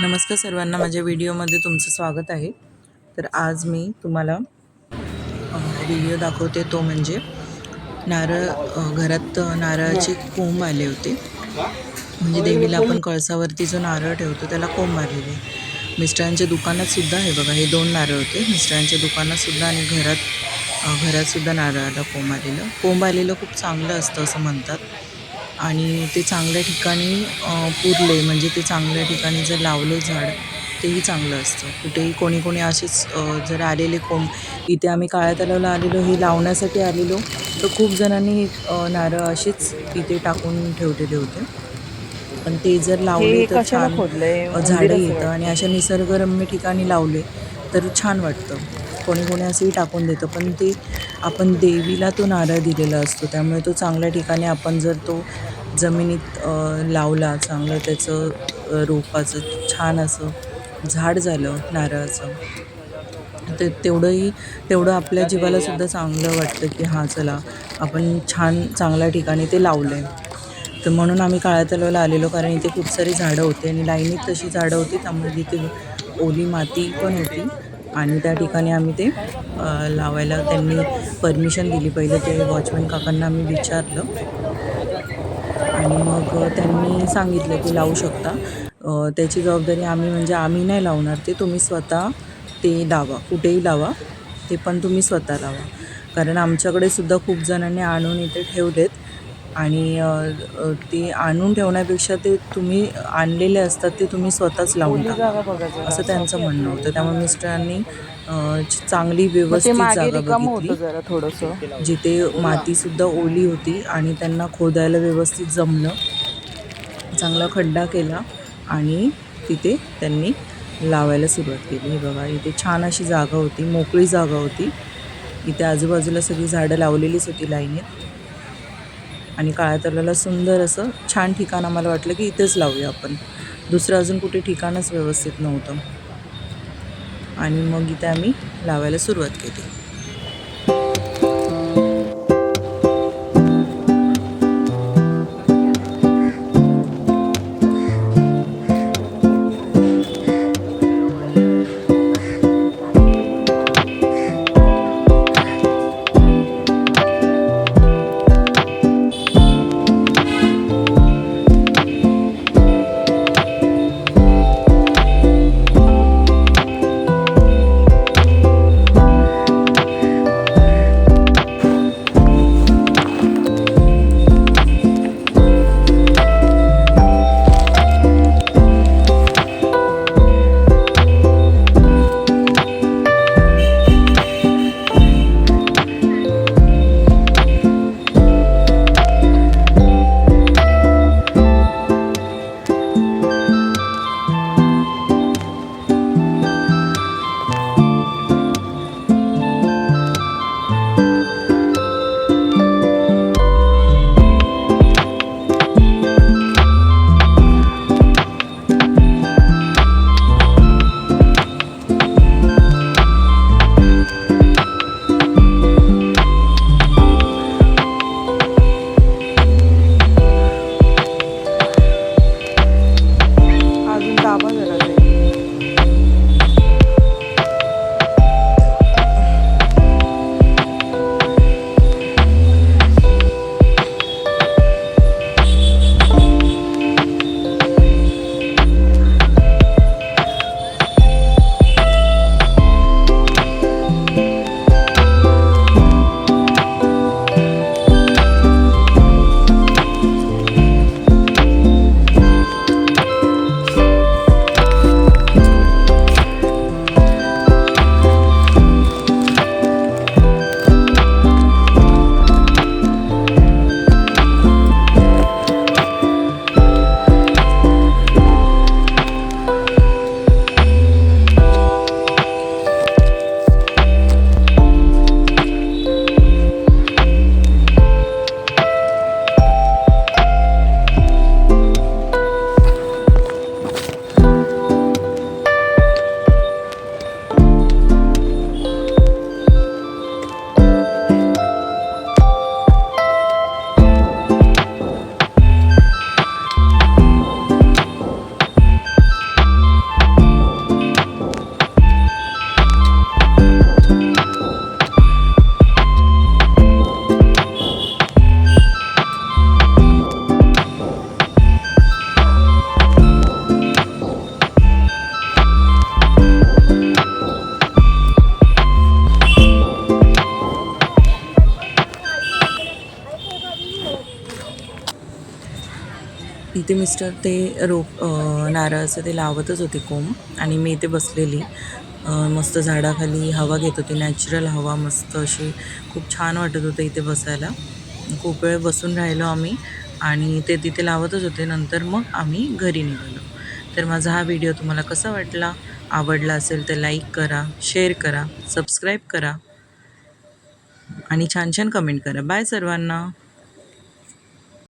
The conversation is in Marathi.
नमस्कार सर्वांना माझ्या व्हिडिओमध्ये तुमचं स्वागत आहे. तर आज मी तुम्हाला व्हिडिओ दाखवते तो म्हणजे नारळ घरात नारळाचे कोंब आले होते. म्हणजे देवीला आपण कळसावरती जो नारळ ठेवतो त्याला कोंब आलेले मिस्टरांच्या दुकानातसुद्धा आहे हे बघा हे दोन नारळ होते. मिस्टरांच्या दुकानातसुद्धा आणि घरात घरातसुद्धा नारळाला कोंब आलेलं. कोंब आलेलं खूप चांगलं असतं असं म्हणतात. आणि ते चांगल्या ठिकाणी पुरले. म्हणजे ते चांगल्या ठिकाणी जर लावले झाड तेही चांगलं असतं. कुठेही कोणी कोणी असेच जर आलेले कोंब इथे आम्ही काळ्या तलावला आलेलो हे लावण्यासाठी आलेलो तर खूप जणांनी नारळ असेच इथे टाकून ठेवलेले होते. पण ते जर लावले तर छान झाडं येतं. आणि अशा निसर्गरम्य ठिकाणी लावले तर छान वाटतं. कोणी कोणी असंही टाकून देतं पण ते आपण देवीला तो नारळ दिलेला असतो. त्यामुळे तो चांगल्या ठिकाणी आपण जर तो जमिनीत लावला चांगलं त्याचं रोपाचं छान असं झाड झालं नारळाचं ते तेवढंही तेवढं आपल्या जीवाला सुद्धा चांगलं वाटतं की हां चला आपण छान चांगल्या ठिकाणी ते लावलं आहे तर म्हणून आम्ही काळ्या तलावाला आलेलो कारण इथे खूप सारी झाडं होती आणि लाईनीत तशी झाडं होती त्यामुळे तिथे ओली माती पण होती. आणि त्या ठिकाणी आम्ही ते लावायला त्यांनी परमिशन दिली. पहिले ते वॉचमॅन काकांना आम्ही विचारलं. आणि मग त्यांनी सांगितलं की लावू शकता. त्याची जबाबदारी आम्ही म्हणजे आम्ही नाही लावणार. ते तुम्ही स्वतः ते लावा. कुठेही लावा. ते पण तुम्ही स्वतः लावा. कारण आमच्याकडे सुद्धा खूप जणांनी आणून इथे ठेवलेत. आणि ते आणून ठेवण्यापेक्षा ते तुम्ही आणलेले असतात ते तुम्ही स्वतःच लावून टाका. असं त्यांचं म्हणणं होतं. त्यामुळे मिस्टरांनी चांगली व्यवस्थित जागा बघितली होतं जरा थोडंसं. जिथे मातीसुद्धा ओली होती आणि त्यांना खोदायला व्यवस्थित जमलं. चांगला खड्डा केला आणि तिथे त्यांनी लावायला सुरुवात केली. हे बघा इथे छान अशी जागा होती मोकळी जागा होती. इथे आजूबाजूला सगळी झाडं लावलेलीच होती लाईनीत. आणि काळ्या तलाला सुंदर असं छान ठिकाण आम्हाला वाटलं की इथेच लावूया आपण. दुसरं अजून कुठे ठिकाणच व्यवस्थित नव्हतं. आणि मग इथे आम्ही लावायला सुरुवात केली. इथे मिस्टर ते रोप नारळाचं ते लावतच होते कोंब आणि मी इथे बसलेली. मस्त झाडाखाली हवा घेत होती नॅचरल हवा मस्त अशी खूप छान वाटत होतं इथे बसायला. खूप वेळ बसून राहिलो आम्ही आणि ते तिथे लावतच होते. नंतर मग आम्ही घरी निघालो. तर माझा हा व्हिडिओ तुम्हाला कसा वाटला आवडला असेल तर लाईक करा शेअर करा सबस्क्राईब करा आणि छान छान कमेंट करा. बाय सर्वांना.